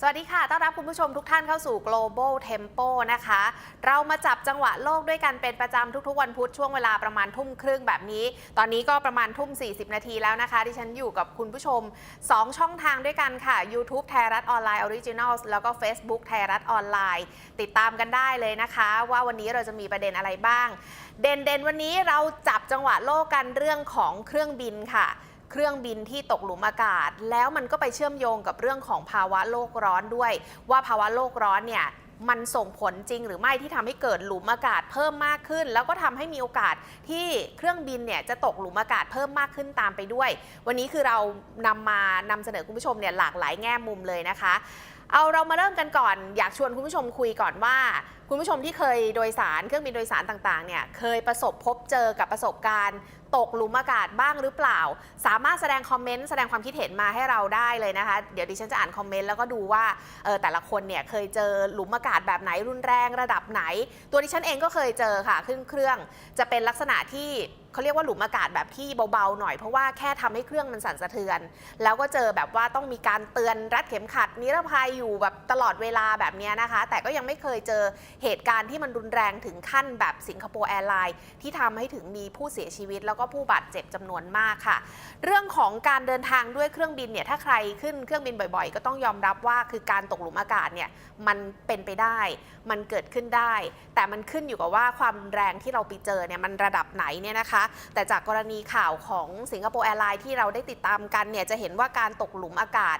สวัสดีค่ะ ต้อนรับคุณผู้ชมทุกท่านเข้าสู่ Global Tempo นะคะ เรามาจับจังหวะโลกด้วยกันเป็นประจำทุกๆ วันพุธช่วงเวลาประมาณทุ่มครึ่งแบบนี้ ตอนนี้ก็ประมาณทุ่ม 40 นาทีแล้วนะคะ ที่ฉันอยู่กับคุณผู้ชม 2 ช่องทางด้วยกันค่ะ YouTube ไทยรัฐออนไลน์ Original แล้วก็ Facebook ไทยรัฐออนไลน์ ติดตามกันได้เลยนะคะ ว่าวันนี้เราจะมีประเด็นอะไรบ้าง เด่นๆ วันนี้เราจับจังหวะโลกกันเรื่องของเครื่องบินค่ะ เครื่องบินที่ตกหลุมอากาศ แล้วมันก็ไปเชื่อมโยงกับเรื่องของภาวะโลกร้อนด้วย ว่าภาวะโลกร้อนเนี่ยมันส่งผลจริงหรือไม่ที่ทำให้เกิดหลุมอากาศเพิ่มมากขึ้น แล้วก็ทำให้มีโอกาสที่เครื่องบินเนี่ยจะตกหลุมอากาศเพิ่มมากขึ้นตามไปด้วย วันนี้คือเรานำมานำเสนอคุณผู้ชมเนี่ยหลากหลายแง่มุมเลยนะคะ เอาเรามาเริ่มกันก่อน อยากชวนคุณผู้ชมคุยก่อนว่า คุณผู้ชมที่เคยโดยสารเครื่องบินโดยสารต่างๆเนี่ยเคยประสบพบเจอกับประสบการณ์ตกหลุมอากาศบ้างหรือเปล่า สามารถแสดงคอมเมนต์แสดงความคิดเห็นมาให้เราได้เลยนะคะ เดี๋ยวดิฉันจะอ่านคอมเมนต์แล้วก็ดูว่าเออแต่ละคนเนี่ยเคยเจอหลุมอากาศแบบไหนรุนแรงระดับไหน ตัวดิฉันเองก็เคยเจอค่ะขึ้นเครื่องจะเป็นลักษณะที่เขาเรียกว่าหลุมอากาศแบบที่เบาๆหน่อยเพราะว่าแค่ทำให้เครื่องมันสั่นสะเทือน แล้วก็เจอแบบว่าต้องมีการเตือนรัดเข็มขัด นิรภัยอยู่แบบตลอดเวลาแบบนี้นะคะ แต่ก็ยังไม่เคยเจอเหตุการณ์ที่มันรุนแรงถึงขั้นแบบสิงคโปร์แอร์ไลน์ที่ทำให้ถึงมีผู้เสียชีวิตแล้วก็ผู้บาดเจ็บจำนวนมากค่ะ เรื่องของการเดินทางด้วยเครื่องบินเนี่ยถ้าใครขึ้นเครื่องบินบ่อยๆ ก็ต้องยอมรับว่าคือการตกหลุมอากาศเนี่ยมันเป็นไปได้ มันเกิดขึ้นได้ แต่มันขึ้นอยู่กับว่าความแรงที่เราไปเจอเนี่ยมันระดับไหนเนี่ยนะคะ แต่จากกรณีข่าวของสิงคโปร์แอร์ไลน์ที่เราได้ติดตามกันเนี่ยจะเห็นว่าการตกหลุมอากาศ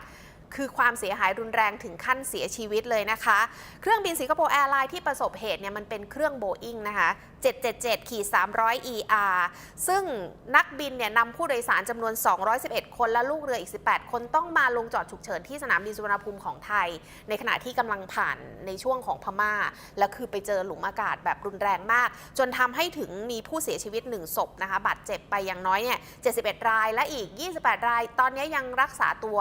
คือความเสียหายรุนแรงถึงขั้นเสียชีวิตเลยนะคะ เครื่องบินสิงคโปร์แอร์ไลน์ที่ประสบเหตุเนี่ยมันเป็นเครื่องโบอิงนะคะ 777ขีด300 ER ซึ่งนักบินเนี่ยนำผู้โดยสารจำนวน 211 คนและลูกเรืออีก 18 คนต้องมาลงจอดฉุกเฉินที่สนามบินสุวรรณภูมิของไทย ในขณะที่กำลังผ่านในช่วงของพม่า และคือไปเจอหลุมอากาศแบบรุนแรงมาก จนทำให้ถึงมีผู้เสียชีวิต 1 ศพนะคะบาดเจ็บไปอย่างน้อยเนี่ย 71 รายและอีก 28 ราย ตอนนี้ยังรักษาตัว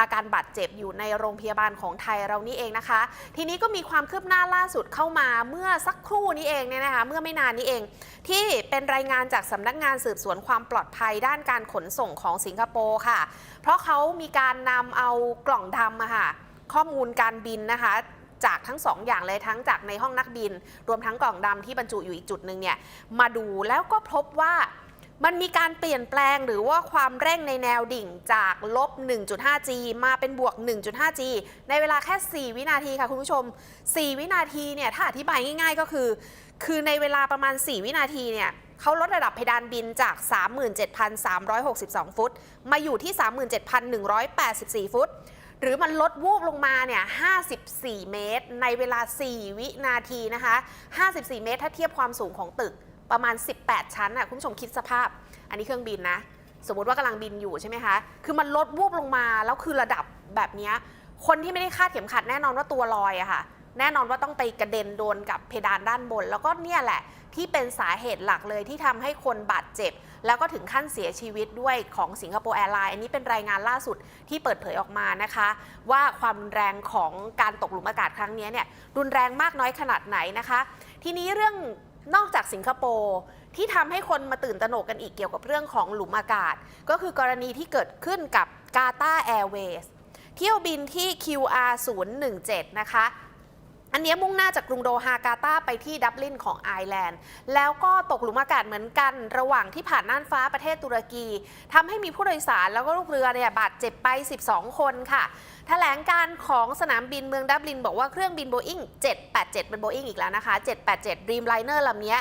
อาการบาดเจ็บอยู่ในโรงพยาบาลของไทยเรานี่เองนะคะ ทีนี้ก็มีความคืบหน้าล่าสุดเข้ามาเมื่อสักครู่นี้เองเนี่ยนะคะเมื่อไม่นานนี้เอง ที่เป็นรายงานจากสำนักงานสืบสวนความปลอดภัยด้านการขนส่งของสิงคโปร์ค่ะ เพราะเขามีการนำเอากล่องดำอะค่ะข้อมูลการบินนะคะจากทั้งสองอย่างเลยทั้งจากในห้องนักบิน รวมทั้งกล่องดำที่บรรจุอยู่อีกจุดหนึ่งเนี่ยมาดูแล้วก็พบว่ามันมีการเปลี่ยนแปลงหรือว่าความเร่งในแนวดิ่งจากลบ 1.5G มาเป็นบวก 1.5G ในเวลาแค่ 4 วินาทีค่ะคุณผู้ชม 4 วินาทีเนี่ยถ้าอธิบายง่ายๆก็คือ คือในเวลาประมาณ 4 วินาทีเนี่ยเขาลดระดับเพดานบินจาก 37,362 ฟุต มาอยู่ที่ 37,184 ฟุต หรือมันลดวูบลงมาเนี่ย 54 เมตร ในเวลา 4 วินาทีนะคะ 54 เมตร ถ้าเทียบความสูงของตึกประมาณ 18 ชั้นน่ะคุณผู้ชมคิดสภาพ อันนี้เครื่องบินนะ สมมติว่ากำลังบินอยู่ใช่ไหมคะ คือมันลดวูบลงมาแล้วคือระดับแบบนี้ คนที่ไม่ได้คาดเข็มขัดแน่นอนว่าตัวลอยอะค่ะ แน่นอนว่าต้องไปกระเด็นโดนกับเพดานด้านบน แล้วก็เนี่ยแหละที่เป็นสาเหตุหลักเลยที่ทำให้คนบาดเจ็บ แล้วก็ถึงขั้นเสียชีวิตด้วยของสิงคโปร์แอร์ไลน์อันนี้เป็นรายงานล่าสุดที่เปิดเผยออกมานะคะ ว่าความรุนแรงของการตกหลุมอากาศครั้งนี้เนี่ยรุนแรงมากน้อยขนาดไหนนะคะ ทีนี้เรื่องนอกจากสิงคโปร์ที่ทำให้คนมาตื่นตระหนกกันอีกเกี่ยวกับเรื่องของหลุมอากาศ ก็คือกรณีที่เกิดขึ้นกับกาตาแอร์เวย์เที่ยวบินที่ QR 017นะคะ อันนี้มุ่งหน้าจากกรุงโดฮากาตาไปที่ดับลินของไอร์แลนด์ แล้วก็ตกหลุมอากาศเหมือนกัน ระหว่างที่ผ่านน่านฟ้าประเทศตุรกีทำให้มีผู้โดยสารแล้วก็ลูกเรือเนี่ยบาดเจ็บไป 12 คนค่ะแถลงการของสนามบินเมืองดับลิน บอกว่าเครื่องบินโบอิง787 เป็นโบอิงอีกแล้วนะคะ 787 Dreamliner ลำนี้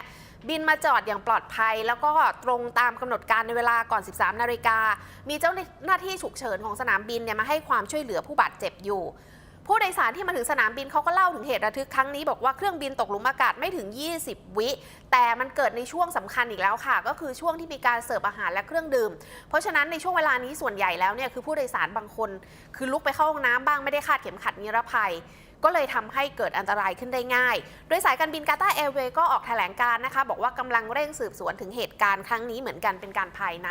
บินมาจอดอย่างปลอดภัย แล้วก็ตรงตามกำหนดการในเวลาก่อน 13 นาฬิกา มีเจ้าหน้าที่ฉุกเฉินของสนามบินเนี่ยมาให้ความช่วยเหลือผู้บาดเจ็บอยู่ ผู้โดยสารที่มาถึงสนามบินเขาก็เล่าถึงเหตุระทึกครั้งนี้บอกว่าเครื่องบินตกหลุมอากาศไม่ถึง 20 วิ แต่มันเกิดในช่วงสำคัญอีกแล้วค่ะ ก็คือช่วงที่มีการเสิร์ฟอาหารและเครื่องดื่ม เพราะฉะนั้นในช่วงเวลานี้ส่วนใหญ่แล้วเนี่ยคือผู้โดยสารบางคน คือลุกไปเข้าห้องน้ำบ้างไม่ได้คาดเข็มขัดนิรภัยก็เลยทำให้เกิดอันตรายขึ้นได้ง่าย โดยสายการบินกาตาร์แอร์เวย์ก็ออกแถลงการ์นะคะ บอกว่ากำลังเร่งสืบสวนถึงเหตุการณ์ครั้งนี้เหมือนกันเป็นการภายใน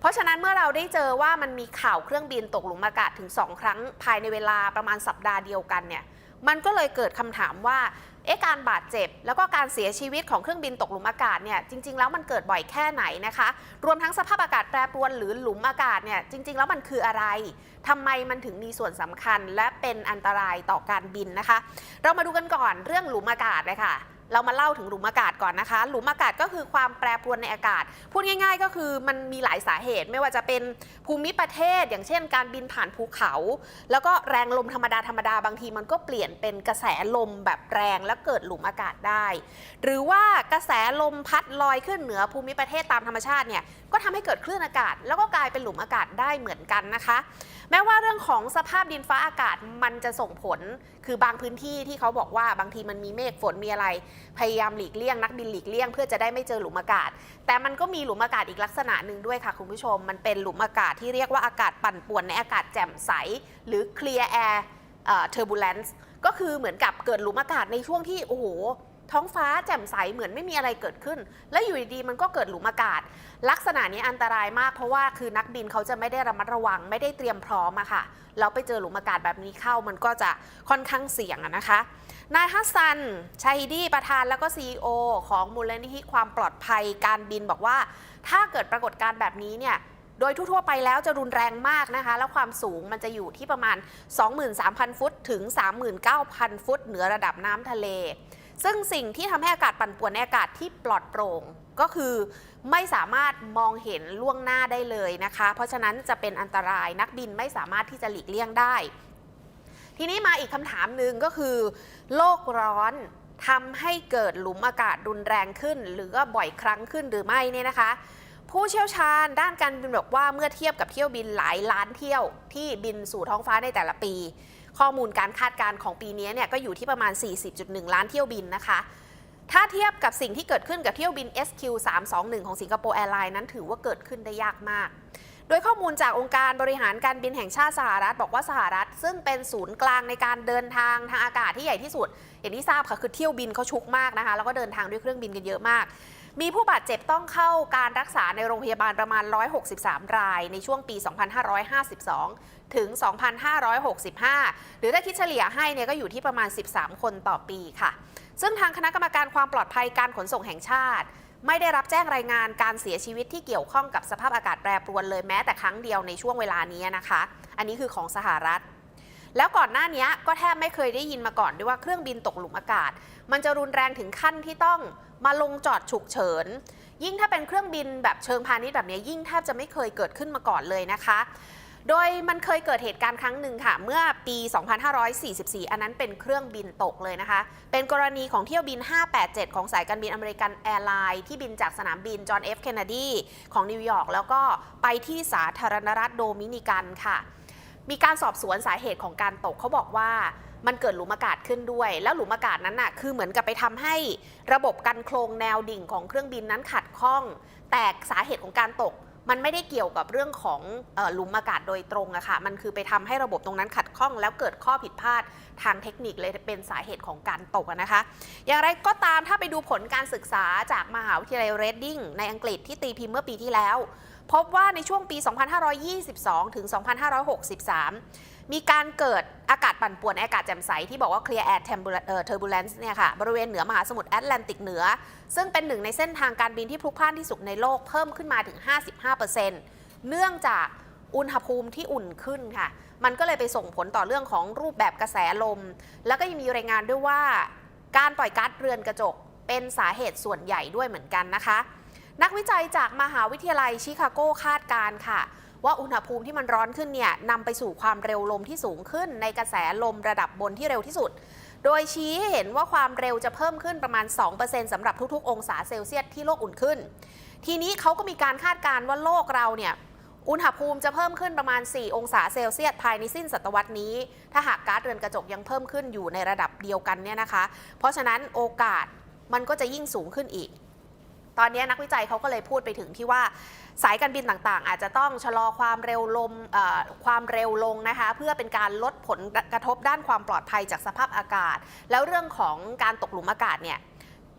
เพราะฉะนั้นเมื่อเราได้เจอว่ามันมีข่าวเครื่องบินตกหลุมอากาศถึง 2 ครั้งภายในเวลาประมาณสัปดาห์เดียวกันเนี่ยมันก็เลยเกิดคำถามว่าเอ๊ะการบาดเจ็บ แล้วก็การเสียชีวิตของเครื่องบินตกหลุมอากาศเนี่ยจริง ๆ แล้วมันเกิดบ่อยแค่ไหนนะคะ รวมทั้งสภาพอากาศแปรปรวนหรือหลุมอากาศเนี่ยจริง ๆ แล้วมันคืออะไรทำไมมันถึงมีส่วนสำคัญ และเป็นอันตรายต่อการบินนะคะ เรามาดูกันก่อนเรื่องหลุมอากาศเลยค่ะ เรามาเล่าถึงหลุมอากาศก่อนนะคะ หลุมอากาศก็คือความแปรปรวนในอากาศ พูดง่าย ๆ ก็คือมันมีหลายสาเหตุ ไม่ว่าจะเป็นภูมิประเทศ อย่างเช่น การบินผ่านภูเขา แล้วก็แรงลมธรรมดาธรรมดาบางทีมันก็เปลี่ยนเป็นกระแสลมแบบแรงแล้วเกิดหลุมอากาศได้ หรือว่ากระแสลมพัดลอยขึ้นเหนือภูมิประเทศตามธรรมชาติเนี่ยก็ทำให้เกิดคลื่นอากาศ แล้วก็กลายเป็นหลุมอากาศได้เหมือนกันนะคะ แม้ว่าเรื่องของสภาพดินฟ้าอากาศมันจะส่งผล คือบางพื้นที่ที่เขาบอกว่าบางทีมันมีเมฆฝนมีอะไร พยายามหลีกเลี่ยงนักบินหลีกเลี่ยงเพื่อจะได้ไม่เจอหลุมอากาศ แต่มันก็มีหลุมอากาศอีกลักษณะหนึ่งด้วยค่ะคุณผู้ชม มันเป็นหลุมอากาศที่เรียกว่าอากาศปั่นป่วนในอากาศแจ่มใส หรือ clear air เอ่อ turbulence ก็คือเหมือนกับเกิดหลุมอากาศในช่วงที่โอ้โห ท้องฟ้าแจ่มใสเหมือนไม่มีอะไรเกิดขึ้น แล้วอยู่ดีๆมันก็เกิดหลุมอากาศ ลักษณะนี้อันตรายมากเพราะว่าคือนักบินเขาจะไม่ได้ระมัดระวัง ไม่ได้เตรียมพร้อมอะค่ะแล้วไปเจอหลุมอากาศแบบนี้เข้ามันก็จะค่อนข้างเสี่ยงอะนะคะ นายฮัสซันชัยดีประธานแล้วก็ CEO ของมูลนิธิความปลอดภัยการบินบอกว่า ถ้าเกิดปรากฏการณ์แบบนี้เนี่ยโดยทั่วๆไปแล้วจะรุนแรงมากนะคะ แล้วความสูงมันจะอยู่ที่ประมาณ 23,000 ฟุต ถึง 39,000 ฟุต เหนือระดับน้ำทะเล ซึ่งสิ่งที่ทำให้อากาศปั่นป่วนในอากาศที่ปลอดโปร่งก็คือไม่สามารถมองเห็นล่วงหน้าได้เลยนะคะ เพราะฉะนั้นจะเป็นอันตรายนักบินไม่สามารถที่จะหลีกเลี่ยงได้ ทีนี้มาอีกคำถามหนึ่งก็คือ โลกร้อนทำให้เกิดหลุมอากาศรุนแรงขึ้น หรือว่าบ่อยครั้งขึ้นหรือไม่เนี่ยนะคะ ผู้เชี่ยวชาญด้านการบินบอกว่าเมื่อเทียบกับเที่ยวบินหลายล้านเที่ยวที่บินสู่ท้องฟ้าในแต่ละปี ข้อมูลการคาดการณ์ของปีนี้เนี่ยก็อยู่ที่ประมาณ 40.1 ล้านเที่ยวบินนะคะ ถ้าเทียบกับสิ่งที่เกิดขึ้นกับเที่ยวบิน SQ 321ของสิงคโปร์แอร์ไลน์นั้นถือว่าเกิดขึ้นได้ยากมากโดยข้อมูลจากองค์การบริหารการบินแห่งชาติสหรัฐ บอกว่าสหรัฐ ซึ่งเป็นศูนย์กลางในการเดินทางทางอากาศที่ใหญ่ที่สุด อย่างที่ทราบค่ะคือเที่ยวบินเขาชุกมากนะคะ แล้วก็เดินทางด้วยเครื่องบินกันเยอะมาก มีผู้บาดเจ็บต้องเข้าการรักษาในโรงพยาบาลประมาณ 163 รายในช่วงปี 2552 ถึง 2565 หรือถ้าคิดเฉลี่ยให้เนี่ยก็อยู่ที่ประมาณ 13 คนต่อปีค่ะ ซึ่งทางคณะกรรมการความปลอดภัยการขนส่งแห่งชาติ ไม่ได้รับแจ้งรายงานการเสียชีวิตที่เกี่ยวข้องกับสภาพอากาศแปรปรวนเลยแม้แต่ครั้งเดียวในช่วงเวลานี้นะคะ อันนี้คือของสหรัฐ แล้วก่อนหน้านี้ก็แทบไม่เคยได้ยินมาก่อนด้วยว่าเครื่องบินตกหลุมอากาศ มันจะรุนแรงถึงขั้นที่ต้องมาลงจอดฉุกเฉินยิ่งถ้าเป็นเครื่องบินแบบเชิงพาณิชย์แบบนี้ยิ่งแทบจะไม่เคยเกิดขึ้นมาก่อนเลยนะคะ โดยมันเคยเกิดเหตุการณ์ครั้งหนึ่งค่ะ เมื่อปี 2544 อันนั้นเป็นเครื่องบินตกเลยนะคะ เป็นกรณีของเที่ยวบิน 587 ของสายการบินอเมริกันแอร์ไลน์ที่บินจากสนามบินจอห์นเอฟเคนเนดีของนิวยอร์กแล้วก็ไปที่สาธารณรัฐโดมินิกันค่ะ มีการสอบสวนสาเหตุของการตกเขาบอกว่ามันเกิดหลุมอากาศขึ้นด้วย แล้วหลุมอากาศนั้นน่ะคือเหมือนกับไปทำให้ระบบกันโครงแนวดิ่งของเครื่องบินนั้นขัดข้อง แต่สาเหตุของการตก มันไม่ได้เกี่ยวกับเรื่องของออหลุมอากาศโดยตรงอะค่ะ มันคือไปทำให้ระบบตรงนั้นขัดข้อง แล้วเกิดข้อผิดพลาดทางเทคนิคเลยเป็นสาเหตุของการตกนะคะ อย่างไรก็ตามถ้าไปดูผลการศึกษาจากมหาวิทยาลัยเรดดิ้งในอังกฤษที่ตีพิมพ์เมื่อปีที่แล้ว พบว่าในช่วงปี 2522 ถึง 2563 มีการเกิดอากาศปั่นป่วนอากาศแจ่มใสที่บอกว่า clear air turbulence เนี่ยค่ะบริเวณเหนือมหาสมุทรแอตแลนติกเหนือ ซึ่งเป็นหนึ่งในเส้นทางการบินที่พลุกพล่านที่สุดในโลกเพิ่มขึ้นมาถึง 55%เนื่องจากอุณหภูมิที่อุ่นขึ้นค่ะ มันก็เลยไปส่งผลต่อเรื่องของรูปแบบกระแสลม แล้วก็ยังมีรายงานด้วยว่า การปล่อยก๊าซเรือนกระจก เป็นสาเหตุส่วนใหญ่ด้วยเหมือนกันนะคะ นักวิจัยจากมหาวิทยาลัยชิคาโกคาดการค่ะ ว่าอุณหภูมิที่มันร้อนขึ้นเนี่ยนำไปสู่ความเร็วลมที่สูงขึ้น ในกระแสลมระดับบนที่เร็วที่สุด โดยชี้ให้เห็นว่าความเร็วจะเพิ่มขึ้นประมาณ 2%สำหรับทุกๆ องศาเซลเซียสที่โลกอุ่นขึ้น ทีนี้เขาก็มีการคาดการณ์ว่าโลกเราเนี่ยอุณหภูมิจะเพิ่มขึ้นประมาณ 4 องศาเซลเซียสภายในสิ้นศตวรรษนี้ ถ้าหากก๊าซเรือนกระจกยังเพิ่มขึ้นอยู่ในระดับเดียวกันเนี่ยนะคะ เพราะฉะนั้นโอกาสมันก็จะยิ่งสูงขึ้นอีก ตอนนี้นักวิจัยเขาก็เลยพูดไปถึงที่ว่าสายการบินต่างๆ อาจจะต้องชะลอความเร็วลมความเร็วลงนะคะ เพื่อเป็นการลดผลกระทบด้านความปลอดภัยจากสภาพอากาศ แล้วเรื่องของการตกหลุมอากาศเนี่ย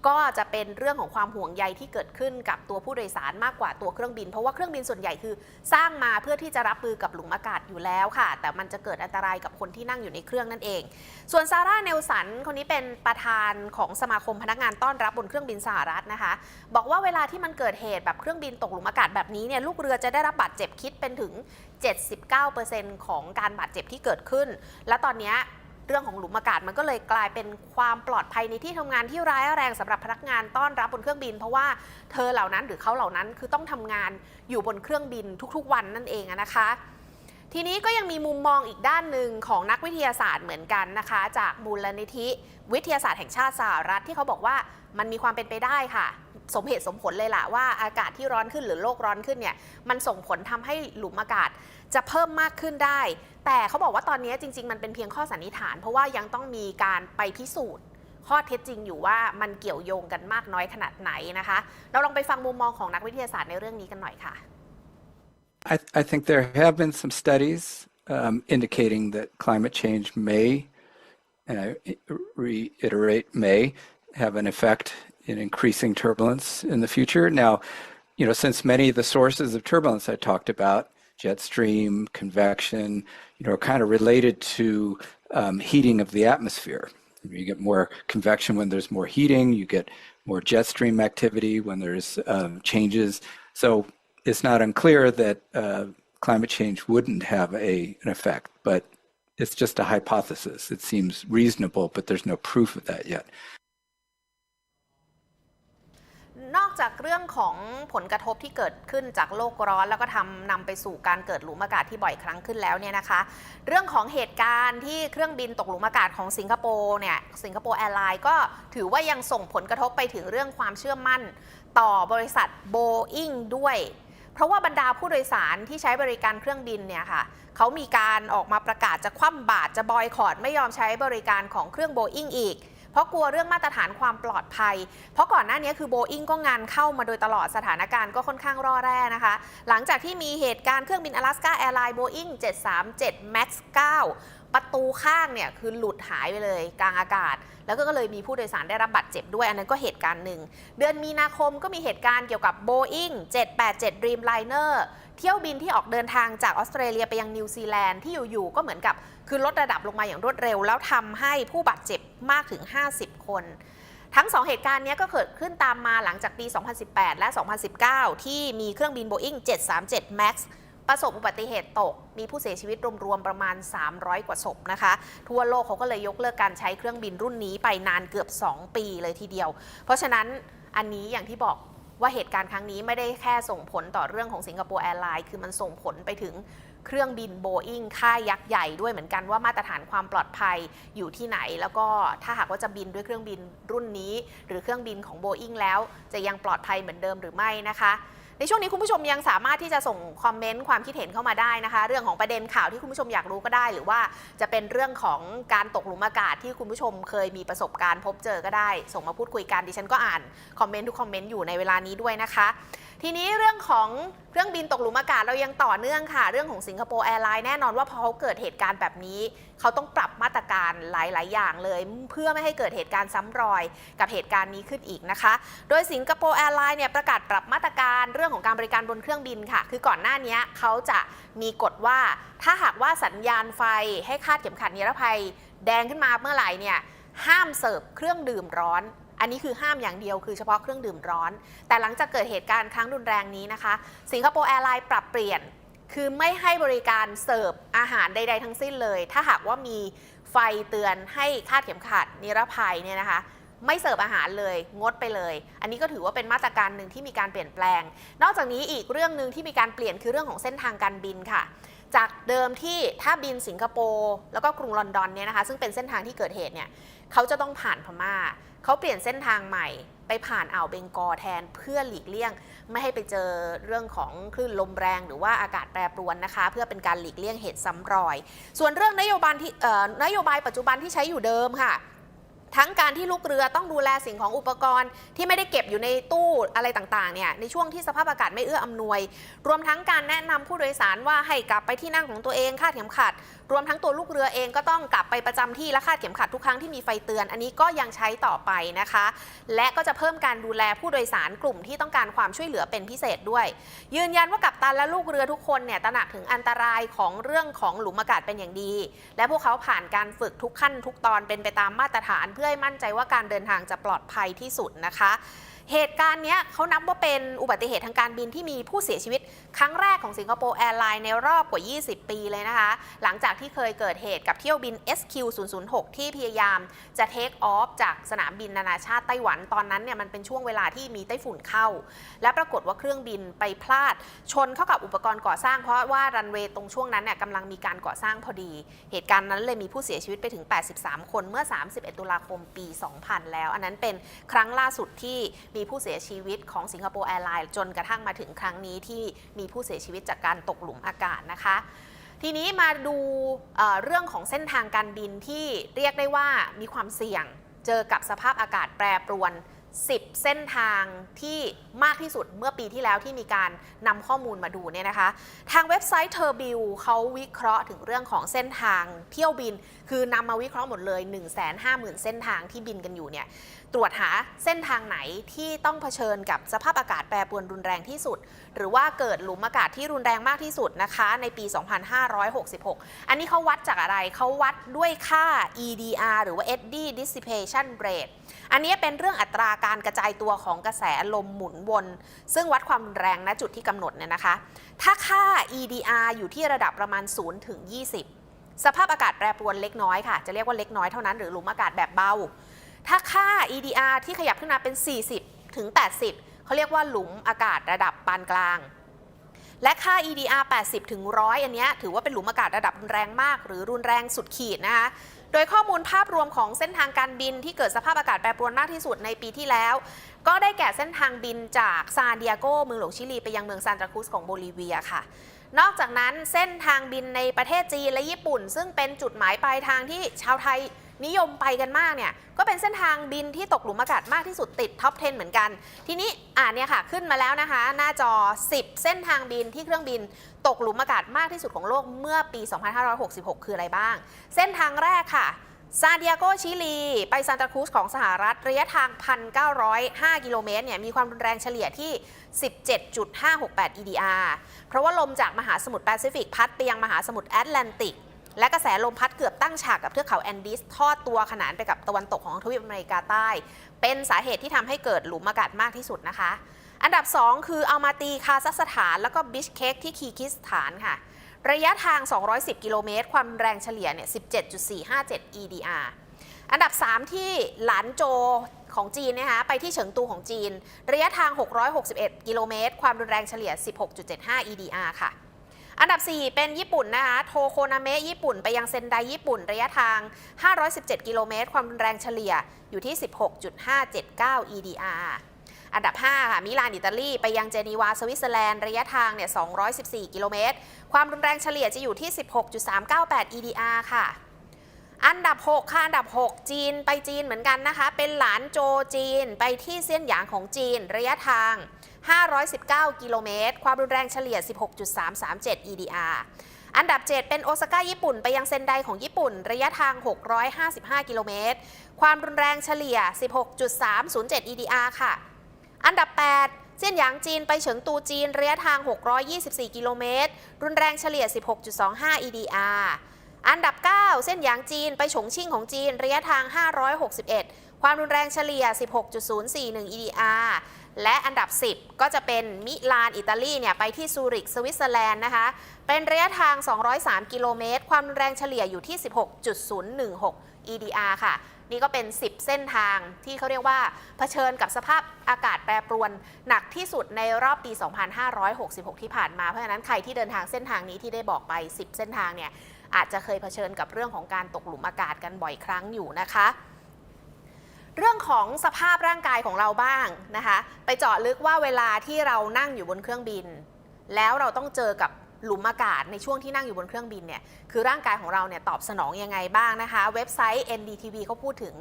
ก็จะเป็นเรื่องของความห่วงใยที่เกิดขึ้นกับตัวผู้โดยสารมากกว่าตัวเครื่องบิน เพราะว่าเครื่องบินส่วนใหญ่คือ สร้างมาเพื่อที่จะรับมือกับหลุมอากาศอยู่แล้วค่ะ แต่มันจะเกิดอันตรายกับคนที่นั่งอยู่ในเครื่องนั่นเอง ส่วนซาร่าเนลสันคนนี้เป็นประธานของสมาคมพนักงานต้อนรับบนเครื่องบินสหรัฐนะคะ บอกว่าเวลาที่มันเกิดเหตุแบบเครื่องบินตกหลุมอากาศแบบนี้เนี่ยลูกเรือจะได้รับบาดเจ็บคิดเป็นถึง 79%ของการบาดเจ็บที่เกิดขึ้น และตอนนี้ เรื่องของหลุมอากาศมันก็เลยกลายเป็นความปลอดภัยในที่ทำงานที่ร้ายแรงสำหรับพนักงานต้อนรับบนเครื่องบิน เพราะว่าเธอเหล่านั้นหรือเขาเหล่านั้นคือต้องทำงานอยู่บนเครื่องบินทุกๆ วันนั่นเองนะคะทีนี้ก็ยังมีมุมมองอีกด้านหนึ่งของนักวิทยาศาสตร์เหมือนกันนะคะ จากมูลนิธิ วิทยาศาสตร์แห่งชาติสหรัฐที่เขาบอกว่ามันมีความเป็นไปได้ค่ะ สมเหตุสมผลเลยล่ะว่าอากาศที่ร้อนขึ้นหรือโลกร้อนขึ้นเนี่ยมันส่งผลทำให้หลุมอากาศจะเพิ่มมากขึ้นได้ แต่เขาบอกว่าตอนนี้จริง ๆ มันเป็นเพียงข้อสันนิษฐาน เพราะว่ายังต้องมีการไปพิสูจน์ ข้อเท็จจริงอยู่ว่ามันเกี่ยวโยงกันมากน้อยขนาดไหนนะคะ เราลองไปฟังมุมมองของนักวิทยาศาสตร์ในเรื่องนี้กันหน่อยค่ะ I, I think there have been some studies um, indicating that climate change may, and I reiterate, may have an effect in increasing turbulence in the future. Now, you know, since many of the sources of turbulence I talked about, jet stream, convection, you know, are kind of related to um, heating of the atmosphere. You get more convection when there's more heating, you get more jet stream activity when there's um, changes. So it's not unclear that uh, climate change wouldn't have a, an effect, but it's just a hypothesis. It seems reasonable, but there's no proof of that yet. นอกจากเรื่องของผลกระทบที่เกิดขึ้นจากโลกร้อน แล้วก็ทำนำไปสู่การเกิดหลุมอากาศที่บ่อยครั้งขึ้นแล้วเนี่ยนะคะ เรื่องของเหตุการณ์ที่เครื่องบินตกหลุมอากาศของสิงคโปร์เนี่ยสิงคโปร์แอร์ไลน์ก็ถือว่ายังส่งผลกระทบไปถึงเรื่องความเชื่อมั่น ต่อบริษัทโบอิงด้วยเพราะว่าบรรดาผู้โดยสารที่ใช้บริการเครื่องบินเนี่ยค่ะเขามีการออกมาประกาศจะคว่ำบาตรจะบอยคอรดไม่ยอมใช้บริการของเครื่องโบอิงอีก ราะกลัวเรื่องมาตรฐานความปลอดภัย เพราะก่อนหน้านี้คือโบอิงก็งานเข้ามาโดยตลอดสถานการณ์ก็ค่อนข้างร่อแร่นะคะ หลังจากที่มีเหตุการณ์เครื่องบินอลาสก้าแอร์ไลน์โบอิง737 MAX 9 ประตูข้างเนี่ยคือหลุดหายไปเลยกลางอากาศ แล้วก็เลยมีผู้โดยสารได้รับบาดเจ็บด้วย อันนั้นก็เหตุการณ์หนึ่ง เดือนมีนาคมก็มีเหตุการณ์เกี่ยวกับ Boeing 787 Dreamliner เที่ยวบินที่ออกเดินทางจากออสเตรเลียไปยังนิวซีแลนด์ที่อยู่ๆก็เหมือนกับคือลดระดับลงมาอย่างรวดเร็ว แล้วทำให้ผู้บาดเจ็บมากถึง 50 คน ทั้ง 2 เหตุการณ์นี้ก็เกิดขึ้นตามมาหลังจากปี 2018 และ 2019 ที่มีเครื่องบิน Boeing 737 MAX ประสบอุบัติเหตุตก มีผู้เสียชีวิตรวมๆ ประมาณ 300 กว่าศพนะคะ ทั่วโลกเขาก็เลยยกเลิกการใช้เครื่องบินรุ่นนี้ไปนานเกือบ 2 ปีเลยทีเดียว เพราะฉะนั้นอันนี้อย่างที่บอก ว่าเหตุการณ์ครั้งนี้ไม่ได้แค่ส่งผลต่อเรื่องของสิงคโปร์แอร์ไลน์คือมันส่งผลไปถึงเครื่องบินโบอิงค่ายยักษ์ใหญ่ด้วยเหมือนกันว่ามาตรฐานความปลอดภัยอยู่ที่ไหน แล้วก็ถ้าหากว่าจะบินด้วยเครื่องบินรุ่นนี้ หรือเครื่องบินของโบอิงแล้ว จะยังปลอดภัยเหมือนเดิมหรือไม่นะคะ ในช่วงนี้คุณผู้ชมยังสามารถที่จะส่งคอมเมนต์ความคิดเห็นเข้ามาได้นะคะ เรื่องของประเด็นข่าวที่คุณผู้ชมอยากรู้ก็ได้ หรือว่าจะเป็นเรื่องของการตกหลุมอากาศที่คุณผู้ชมเคยมีประสบการณ์พบเจอก็ได้ ส่งมาพูดคุยกันดิฉันก็อ่านคอมเมนต์ทุกคอมเมนต์อยู่ในเวลานี้ด้วยนะคะทีนี้เรื่องของเครื่องบินตกหลุมอากาศเรายังต่อเนื่องค่ะ เรื่องของสิงคโปร์แอร์ไลน์แน่นอนว่าพอเขาเกิดเหตุการณ์แบบนี้ เขาต้องปรับมาตรการหลาย ๆ อย่างเลย เพื่อไม่ให้เกิดเหตุการณ์ซ้ำรอยกับเหตุการณ์นี้ขึ้นอีกนะคะ โดยสิงคโปร์แอร์ไลน์เนี่ยประกาศปรับมาตรการเรื่องของการบริการบนเครื่องบินค่ะ คือก่อนหน้านี้เขาจะมีกฎว่าถ้าหากว่าสัญญาณไฟให้คาดเข็มขัดนิรภัย แดงขึ้นมาเมื่อไหร่เนี่ยห้ามเสิร์ฟเครื่องดื่มร้อน อันนี้คือห้ามอย่างเดียวคือเฉพาะเครื่องดื่มร้อน แต่หลังจากเกิดเหตุการณ์ครั้งรุนแรงนี้นะคะ สิงคโปร์แอร์ไลน์ปรับเปลี่ยน คือไม่ให้บริการเสิร์ฟอาหารใด ๆ ทั้งสิ้นเลย ถ้าหากว่ามีไฟเตือนให้คาดเข็มขัดนิรภัยเนี่ยนะคะไม่เสิร์ฟอาหารเลย งดไปเลย อันนี้ก็ถือว่าเป็นมาตรการหนึ่งที่มีการเปลี่ยนแปลง นอกจากนี้อีกเรื่องหนึ่งที่มีการเปลี่ยนคือเรื่องของเส้นทางการบินค่ะ จากเดิมที่ถ้าบินสิงคโปร์แล้วก็กรุงลอนดอนเนี่ยนะคะ ซึ่งเป็นเส้นทางที่เกิดเหตุเนี่ยเขาจะต้องผ่านพม่า เขาเปลี่ยนเส้นทางใหม่ไปผ่านอ่าวเบงกอแทนเพื่อหลีกเลี่ยง ไม่ให้ไปเจอเรื่องของคลื่นลมแรงหรือว่าอากาศแปรปรวนนะคะ เพื่อเป็นการหลีกเลี่ยงเหตุซ้ำรอย ส่วนเรื่องนโยบายที่นโยบายปัจจุบันที่ใช้อยู่เดิมค่ะ ทั้งการที่ลูกเรือต้องดูแลสิ่งของอุปกรณ์ ที่ไม่ได้เก็บอยู่ในตู้อะไรต่างๆเนี่ยในช่วงที่สภาพอากาศไม่เอื้ออำนวย รวมทั้งการแนะนำผู้โดยสารว่าให้กลับไปที่นั่งของตัวเองคาดเข็มขัด รวมทั้งตัวลูกเรือเองก็ต้องกลับไปประจำที่และคาดเข็มขัดทุกครั้งที่มีไฟเตือน อันนี้ก็ยังใช้ต่อไปนะคะ และก็จะเพิ่มการดูแลผู้โดยสารกลุ่มที่ต้องการความช่วยเหลือเป็นพิเศษด้วย ยืนยันว่ากัปตันและลูกเรือทุกคนเนี่ยตระหนักถึงอันตรายของเรื่องของหลุมอากาศเป็นอย่างดี และพวกเขาผ่านการฝึกทุกขั้นทุกตอนเป็นไปตามมาตรฐาน เพื่อให้มั่นใจว่าการเดินทางจะปลอดภัยที่สุดนะคะ เหตุการณ์นี้เขานับว่าเป็นอุบัติเหตุทางการบินที่มีผู้เสียชีวิต ครั้งแรกของสิงคโปร์แอร์ไลน์ในรอบกว่า 20 ปีเลยนะคะ หลังจากที่เคยเกิดเหตุกับเที่ยวบิน SQ006 ที่พยายามจะเทคออฟจากสนามบินนานาชาติไต้หวัน ตอนนั้นเนี่ยมันเป็นช่วงเวลาที่มีไต้ฝุ่นเข้า และปรากฏว่าเครื่องบินไปพลาด ชนเข้ากับอุปกรณ์ก่อสร้างเพราะว่ารันเวย์ตรงช่วงนั้นเนี่ยกำลังมีการก่อสร้างพอดี เหตุการณ์นั้นเลยมีผู้เสียชีวิตไปถึง 83 คนเมื่อ 31 ตุลาคมปี 2000 แล้ว อันนั้นเป็นครั้งล่าสุดที่มีผู้เสียชีวิตของสิงคโปร์แอร์ไลน์จนกระทั่งมาถึงครั้งนี้ที่มีผู้เสียชีวิตจากการตกหลุมอากาศนะคะทีนี้มาดูเอ่อเรื่องของเส้นทางการบินที่เรียกได้ว่ามีความเสี่ยงเจอกับสภาพอากาศแปรปรวน 10 เส้นทางที่มากที่สุดเมื่อปีที่แล้วที่มีการนำข้อมูลมาดูเนี่ยนะคะ ทางเว็บไซต์เทอร์บิลเขาวิเคราะห์ถึงเรื่องของเส้นทางเที่ยวบิน คือนำมาวิเคราะห์หมดเลย 1 5 0 0 0 0 เส้นทางที่บินกันอยู่เนี่ยตรวจหาเส้นทางไหนที่ต้องเผชิญกับสภาพอากาศแปรปรวนรุนแรงที่สุด หรือว่าเกิดหลุมอากาศที่รุนแรงมากที่สุดนะคะ ในปี 2566 อันนี้เขาวัดจากอะไรเขาวัดด้วยค่า EDR หรือว่า Eddy Dissipation Rate อันนี้เป็นเรื่องอัตราการกระจายตัวของกระแสลมหมุนวน ซึ่งวัดความรุนแรงณจุดที่กำหนดเนี่ยนะคะ ถ้าค่า EDR อยู่ที่ระดับประมาณ 0 ถึง 20 สภาพอากาศแปรปรวนเล็กน้อยค่ะ จะเรียกว่าเล็กน้อยเท่านั้นหรือหลุมอากาศแบบเบา ถ้าค่า EDR ที่ขยับขึ้นมาเป็น 40 ถึง 80 เขาเรียกว่าหลุมอากาศระดับปานกลาง และค่า EDR 80 ถึง 100 อันนี้ถือว่าเป็นหลุมอากาศระดับรุนแรงมาก หรือรุนแรงสุดขีดนะคะ โดยข้อมูลภาพรวมของเส้นทางการบินที่เกิดสภาพอากาศแปรปรวนมากที่สุดในปีที่แล้ว ก็ได้แก่เส้นทางบินจากซานดิเอโกเมืองหลวงชิลีไปยังเมืองซานตาครูสของโบลิเวียค่ะนอกจากนั้นเส้นทางบินในประเทศจีนและญี่ปุ่น ซึ่งเป็นจุดหมายปลายทางที่ชาวไทย นิยมไปกันมากเนี่ยก็เป็นเส้นทางบินที่ตกหลุมอากาศมากที่สุดติดท็อป 10 เหมือนกัน ทีนี้อ่านเนี่ยค่ะขึ้นมาแล้วนะคะ หน้าจอ 10 เส้นทางบินที่เครื่องบินตกหลุมอากาศมากที่สุดของโลกเมื่อปี 2566 คืออะไรบ้าง เส้นทางแรกค่ะซานดิเอโกชิลี ไปซานตาครูสของสหรัฐระยะทาง 1,905 กิโลเมตรเนี่ยมีความรุนแรงเฉลี่ยที่ 17.568 EDR เพราะว่าลมจากมหาสมุทรแปซิฟิกพัดไปยังมหาสมุทรแอตแลนติก และกระแสลมพัดเกือบตั้งฉากกับเทือกเขาแอนดีสทอดตัวขนานไปกับตะวันตกของทวีปอเมริกาใต้ เป็นสาเหตุที่ทำให้เกิดหลุมอากาศมากที่สุดนะคะ อันดับ 2 คืออัลมาตีคาซัคสถาน แล้วก็บิชเคกที่คีร์กิสถานค่ะ ระยะทาง 210 กิโลเมตร ความแรงเฉลี่ยเนี่ย17.457 EDR อันดับ 3 ที่หลานโจของจีนนะคะไปที่เฉิงตูของจีน ระยะทาง 661 กิโลเมตร ความรุนแรงเฉลี่ย 16.75 EDR ค่ะ อันดับ 4 เป็นญี่ปุ่นนะคะโทโคนาเมะญี่ปุ่นไปยังเซนไดญี่ปุ่นระยะทาง 517 กิโลเมตร ความรุนแรงเฉลี่ยอยู่ที่ 16.579 EDR อันดับ 5 ค่ะมิลานอิตาลี ไปยังเจนีวาสวิตเซอร์แลนด์ระยะทางเนี่ย214 กิโลเมตร ความรุนแรงเฉลี่ยจะอยู่ที่ 16.398 EDR ค่ะ อันดับ 6 ค่ะ อันดับ 6 จีนไปจีนเหมือนกันนะคะ เป็นหลานโจจีนไปที่เซียนหยางของจีนระยะทาง 519 กิโลเมตร ความรุนแรงเฉลี่ย 16.337 EDR อันดับ 7 เป็นโอซาก้าญี่ปุ่น ไปยังเซนไดของญี่ปุ่น ระยะทาง 655 กิโลเมตร ความรุนแรงเฉลี่ย 16.307 EDR ค่ะ อันดับ 8เส้นหยางจีนไปเฉิงตูจีนระยะทาง 624 กิโลเมตร รุนแรงเฉลี่ย 16.25 EDR อันดับ 9 เส้นหยางจีนไปฉงชิ่งของจีนระยะทาง 561 ความรุนแรงเฉลี่ย 16.041 EDR และอันดับ 10 ก็จะเป็นมิลานอิตาลีเนี่ยไปที่ซูริกสวิตเซอร์แลนด์นะคะ เป็นระยะทาง 203 กิโลเมตร ความแรงเฉลี่ยอยู่ที่ 16.016 EDR ค่ะ นี่ก็เป็น 10 เส้นทางที่เขาเรียกว่าเผชิญกับสภาพอากาศแปรปรวน หนักที่สุดในรอบปี 2566 ที่ผ่านมา เพราะฉะนั้นใครที่เดินทางเส้นทางนี้ที่ได้บอกไป 10 เส้นทางเนี่ยอาจจะเคยเผชิญกับเรื่องของการตกหลุมอากาศกันบ่อยครั้งอยู่นะคะ เรื่องของสภาพร่างกายของเราบ้างนะคะ ไปเจาะลึกว่าเวลาที่เรานั่งอยู่บนเครื่องบิน แล้วเราต้องเจอกับ หลุมอากาศในช่วงที่นั่งอยู่บนเครื่องบินเนี่ยคือร่างกายของเราเนี่ยตอบสนองยังไงบ้างนะคะ เว็บไซต์ NDTV เขาพูดถึง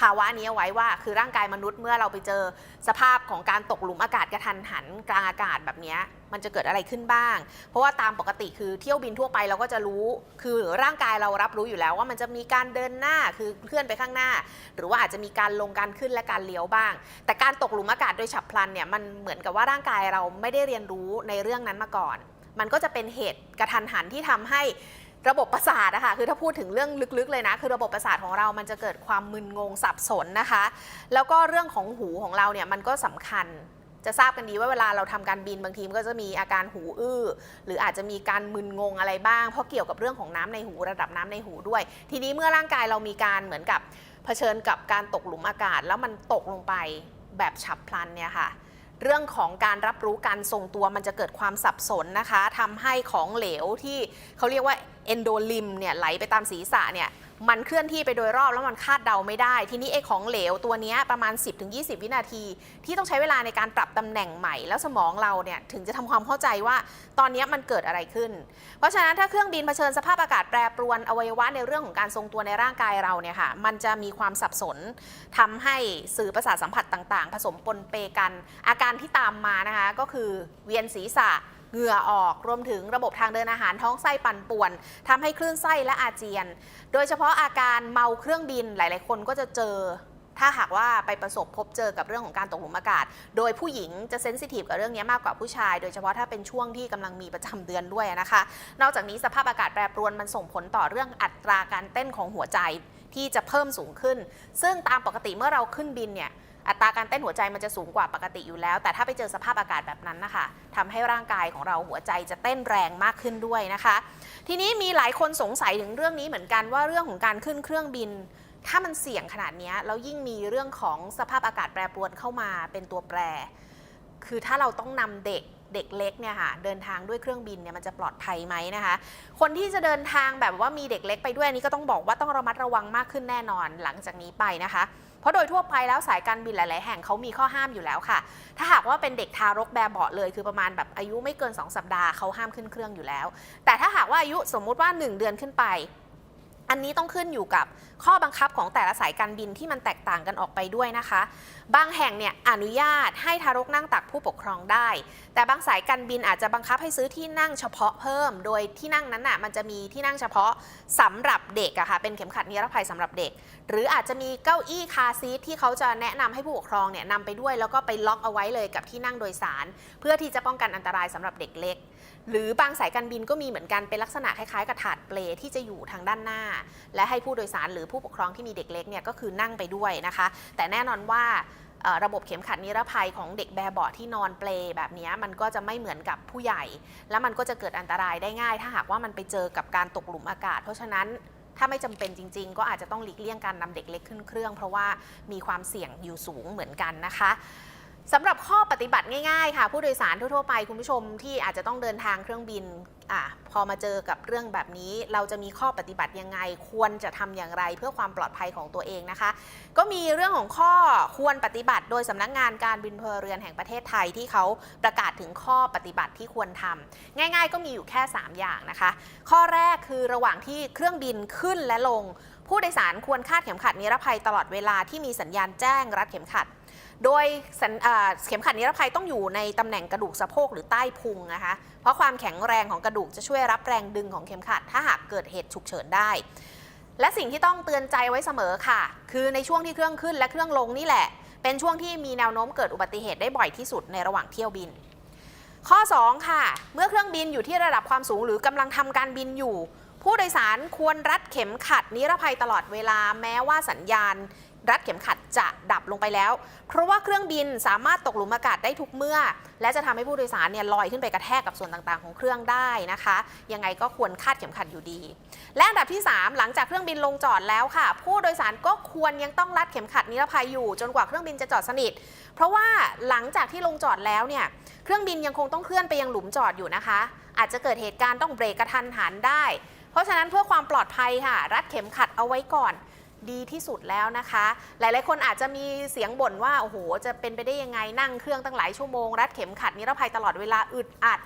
ภาวะนี้เอาไว้ว่า คือร่างกายมนุษย์เมื่อเราไปเจอสภาพของการตกหลุมอากาศกระทันหันกลางอากาศแบบนี้มันจะเกิดอะไรขึ้นบ้าง เพราะว่าตามปกติคือเที่ยวบินทั่วไปเราก็จะรู้ คือร่างกายเรารับรู้อยู่แล้วว่ามันจะมีการเดินหน้าคือเคลื่อนไปข้างหน้า หรือว่าอาจจะมีการลงการขึ้นและการเลี้ยวบ้าง แต่การตกหลุมอากาศโดยฉับพลันเนี่ยมันเหมือนกับว่าร่างกายเราไม่ได้เรียนรู้ในเรื่องนั้นมาก่อน มันก็จะเป็นเหตุกระทันหันที่ทำให้ระบบประสาทอะค่ะคือถ้าพูดถึงเรื่องลึกๆเลยนะ คือระบบประสาทของเรามันจะเกิดความมึนงงสับสนนะคะ แล้วก็เรื่องของหูของเราเนี่ยมันก็สำคัญจะทราบกันดีว่าเวลาเราทำการบินบางทีมันก็จะมีอาการหูอื้อ หรืออาจจะมีการมึนงงอะไรบ้าง เพราะเกี่ยวกับเรื่องของน้ำในหูระดับน้ำในหูด้วย ทีนี้เมื่อร่างกายเรามีการเหมือนกับเผชิญกับการตกหลุมอากาศ แล้วมันตกลงไปแบบฉับพลันเนี่ยค่ะ เรื่องของการรับรู้การทรงตัวมันจะเกิดความสับสนนะคะทำให้ของเหลวที่เขาเรียกว่าเอนโดลิมเนี่ยไหลไปตามศีรษะเนี่ย มันเคลื่อนที่ไปโดยรอบแล้วมันคาดเดาไม่ได้ ทีนี้ไอ้ของเหลวตัวนี้ประมาณ 10-20 วินาที ที่ต้องใช้เวลาในการปรับตำแหน่งใหม่ แล้วสมองเราเนี่ยถึงจะทำความเข้าใจว่าตอนนี้มันเกิดอะไรขึ้น เพราะฉะนั้นถ้าเครื่องบินเผชิญสภาพอากาศแปรปรวนอวัยวะในเรื่องของการทรงตัวในร่างกายเราเนี่ยค่ะมันจะมีความสับสนทำให้สื่อประสาทสัมผัสต่าง ๆ ผสมปนเปกันอาการที่ตามมานะคะก็คือเวียนศีรษะ เหงื่อออกรวมถึงระบบทางเดินอาหารท้องไส้ปั่นป่วนทำให้คลื่นไส้และอาเจียน โดยเฉพาะอาการเมาเครื่องบินหลาย ๆ คนก็จะเจอถ้าหากว่าไปประสบพบเจอกับเรื่องของการตกหลุมอากาศ โดยผู้หญิงจะเซนซิทีฟกับเรื่องนี้มากกว่าผู้ชาย โดยเฉพาะถ้าเป็นช่วงที่กำลังมีประจำเดือนด้วยนะคะ นอกจากนี้สภาพอากาศแปรปรวนมันส่งผลต่อเรื่องอัตราการเต้นของหัวใจที่จะเพิ่มสูงขึ้น ซึ่งตามปกติเมื่อเราขึ้นบินเนี่ย อัตราการเต้นหัวใจมันจะสูงกว่าปกติอยู่แล้ว แต่ถ้าไปเจอสภาพอากาศแบบนั้นนะคะทำให้ร่างกายของเราหัวใจจะเต้นแรงมากขึ้นด้วยนะคะ ทีนี้มีหลายคนสงสัยถึงเรื่องนี้เหมือนกันว่าเรื่องของการขึ้นเครื่องบิน ถ้ามันเสี่ยงขนาดนี้แล้วยิ่งมีเรื่องของสภาพอากาศแปรปรวนเข้ามาเป็นตัวแปร คือถ้าเราต้องนำเด็กเด็กเล็กเนี่ยค่ะเดินทางด้วยเครื่องบินเนี่ยมันจะปลอดภัยไหมนะคะ คนที่จะเดินทางแบบว่ามีเด็กเล็กไปด้วยอันนี้ก็ต้องบอกว่าต้องระมัดระวังมากขึ้นแน่นอนหลังจากนี้ไปนะคะ ราะโดยทั่วไปแล้วสายการบินหลาย ๆ แห่งเขามีข้อห้ามอยู่แล้วค่ะ ถ้าหากว่าเป็นเด็กทารกแบบเบาะเลย คือประมาณแบบอายุไม่เกิน 2 สัปดาห์เขาห้ามขึ้นเครื่องอยู่แล้ว แต่ถ้าหากว่าอายุสมมุติว่า 1 เดือนขึ้นไป อันนี้ต้องขึ้นอยู่กับข้อบังคับของแต่ละสายการบินที่มันแตกต่างกันออกไปด้วยนะคะ บางแห่งเนี่ยอนุญาตให้ทารกนั่งตักผู้ปกครองได้ แต่บางสายการบินอาจจะบังคับให้ซื้อที่นั่งเฉพาะเพิ่ม โดยที่นั่งนั้นน่ะมันจะมีที่นั่งเฉพาะสำหรับเด็กอะค่ะเป็นเข็มขัดนิรภัยสำหรับเด็ก หรืออาจจะมีเก้าอี้คาซีทที่เขาจะแนะนำให้ผู้ปกครองเนี่ยนำไปด้วย แล้วก็ไปล็อกเอาไว้เลยกับที่นั่งโดยสาร เพื่อที่จะป้องกันอันตรายสำหรับเด็กเล็ก หรือบางสายการบินก็มีเหมือนกันเป็นลักษณะคล้ายๆกับถาดเปลที่จะอยู่ทางด้านหน้า และให้ผู้โดยสารหรือผู้ปกครองที่มีเด็กเล็กเนี่ยก็คือนั่งไปด้วยนะคะ แต่แน่นอนว่าระบบเข็มขัดนิรภัยของเด็กแบบเบาะที่นอนเปลแบบนี้มันก็จะไม่เหมือนกับผู้ใหญ่ แล้วมันก็จะเกิดอันตรายได้ง่าย ถ้าหากว่ามันไปเจอกับการตกหลุมอากาศ เพราะฉะนั้นถ้าไม่จำเป็นจริง ๆ ก็อาจจะต้องหลีกเลี่ยงการนำเด็กเล็กขึ้นเครื่อง เพราะว่ามีความเสี่ยงอยู่สูงเหมือนกันนะคะ สำหรับข้อปฏิบัติง่ายๆ ค่ะ ผู้โดยสารทั่วๆไปคุณผู้ชมที่อาจจะต้องเดินทางเครื่องบินอพอมาเจอกับเรื่องแบบนี้ เราจะมีข้อปฏิบัติยังไง ควรจะทำอย่างไรเพื่อความปลอดภัยของตัวเองนะคะ ก็มีเรื่องของข้อควรปฏิบัติ โดยสำนักงานการบินพลเรือนแห่งประเทศไทยที่เขาประกาศถึงข้อปฏิบัติที่ควรทำง่าย ๆ ก็มีอยู่แค่ 3 อย่างนะคะ ข้อแรกคือระหว่างที่เครื่องบินขึ้นและลง ผู้โดยสารควรคาดเข็มขัดนิรภัยตลอดเวลาที่มีสัญญาณแจ้งรัดเข็มขัด โดยเข็มขัดนิรภัยต้องอยู่ในตำแหน่งกระดูกสะโพกหรือใต้พุงนะคะ เพราะความแข็งแรงของกระดูกจะช่วยรับแรงดึงของเข็มขัด ถ้าหากเกิดเหตุฉุกเฉินได้ และสิ่งที่ต้องเตือนใจไว้เสมอค่ะ คือในช่วงที่เครื่องขึ้นและเครื่องลงนี่แหละ เป็นช่วงที่มีแนวโน้มเกิดอุบัติเหตุได้บ่อยที่สุดในระหว่างเที่ยวบิน ข้อ 2 ค่ะ เมื่อเครื่องบินอยู่ที่ระดับความสูง หรือกำลังทำการบินอยู่ผู้โดยสารควรรัดเข็มขัดนิรภัยตลอดเวลาแม้ว่าสัญญาณ รัดเข็มขัดจะดับลงไปแล้ว เพราะว่าเครื่องบินสามารถตกหลุมอากาศได้ทุกเมื่อ และจะทำให้ผู้โดยสารเนี่ยลอยขึ้นไปกระแทกกับส่วนต่างๆ ของเครื่องได้นะคะ ยังไงก็ควรคาดเข็มขัดอยู่ดี และอันดับที่ 3 หลังจากเครื่องบินลงจอดแล้วค่ะ ผู้โดยสารก็ควรยังต้องรัดเข็มขัดนิรภัยอยู่ จนกว่าเครื่องบินจะจอดสนิท เพราะว่าหลังจากที่ลงจอดแล้วเนี่ยเครื่องบินยังคงต้องเคลื่อนไปยังหลุมจอดอยู่นะคะ อาจจะเกิดเหตุการณ์ต้องเบรกกระทันหันได้ เพราะฉะนั้นเพื่อความปลอดภัยค่ะ รัดเข็มขัดเอาไว้ก่อน ดีที่สุดแล้วนะคะ หลายๆ คนอาจจะมีเสียงบ่นว่า โอ้โห จะเป็นไปได้ยังไงนั่งเครื่องตั้งหลายชั่วโมง รัดเข็มขัดนิรภัยตลอดเวลาอึดอัด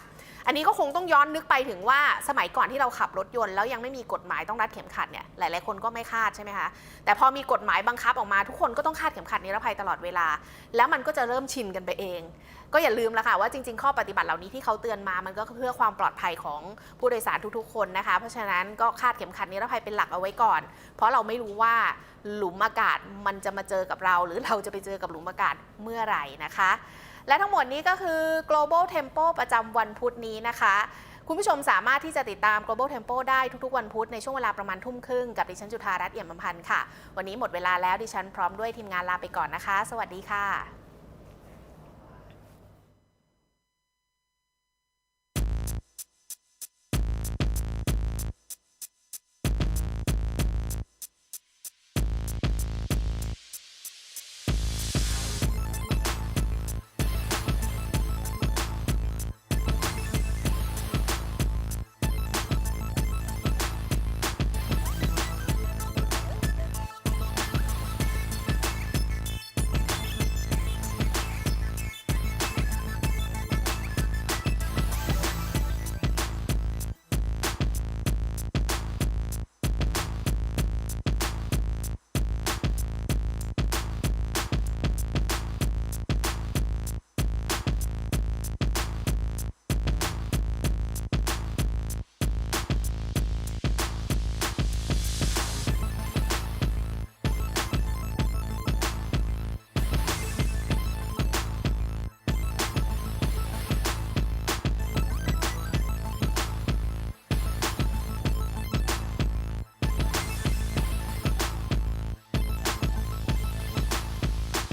อันนี้ก็คงต้องย้อนนึกไปถึงว่าสมัยก่อนที่เราขับรถยนต์แล้วยังไม่มีกฎหมายต้องรัดเข็มขัดเนี่ยหลายๆ คนก็ไม่คาดใช่ไหมคะแต่พอมีกฎหมายบังคับออกมาทุกคนก็ต้องคาดเข็มขัดนิรภัยตลอดเวลา แล้วมันก็จะเริ่มชินกันไปเอง ก็อย่าลืมละค่ะว่าจริง ๆ ข้อปฏิบัติเหล่านี้ที่เขาเตือนมามันก็เพื่อความปลอดภัยของผู้โดยสารทุกๆ คนนะคะ เพราะฉะนั้นก็คาดเข็มขัดนิรภัยเป็นหลักเอาไว้ก่อน เพราะเราไม่รู้ว่าหลุมอากาศมันจะมาเจอกับเรา หรือเราจะไปเจอกับหลุมอากาศเมื่อไหร่นะคะ และทั้งหมดนี้ก็คือ global tempo ประจำวันพุธนี้นะคะคุณผู้ชมสามารถที่จะติดตาม global tempo ได้ทุกๆ วันพุธในช่วงเวลาประมาณทุ่มครึ่งกับดิฉันจุธารัตน์เอี่ยมอำพันธ์ค่ะ วันนี้หมดเวลาแล้วดิฉันพร้อมด้วยทีมงานลาไปก่อนนะคะ สวัสดีค่ะ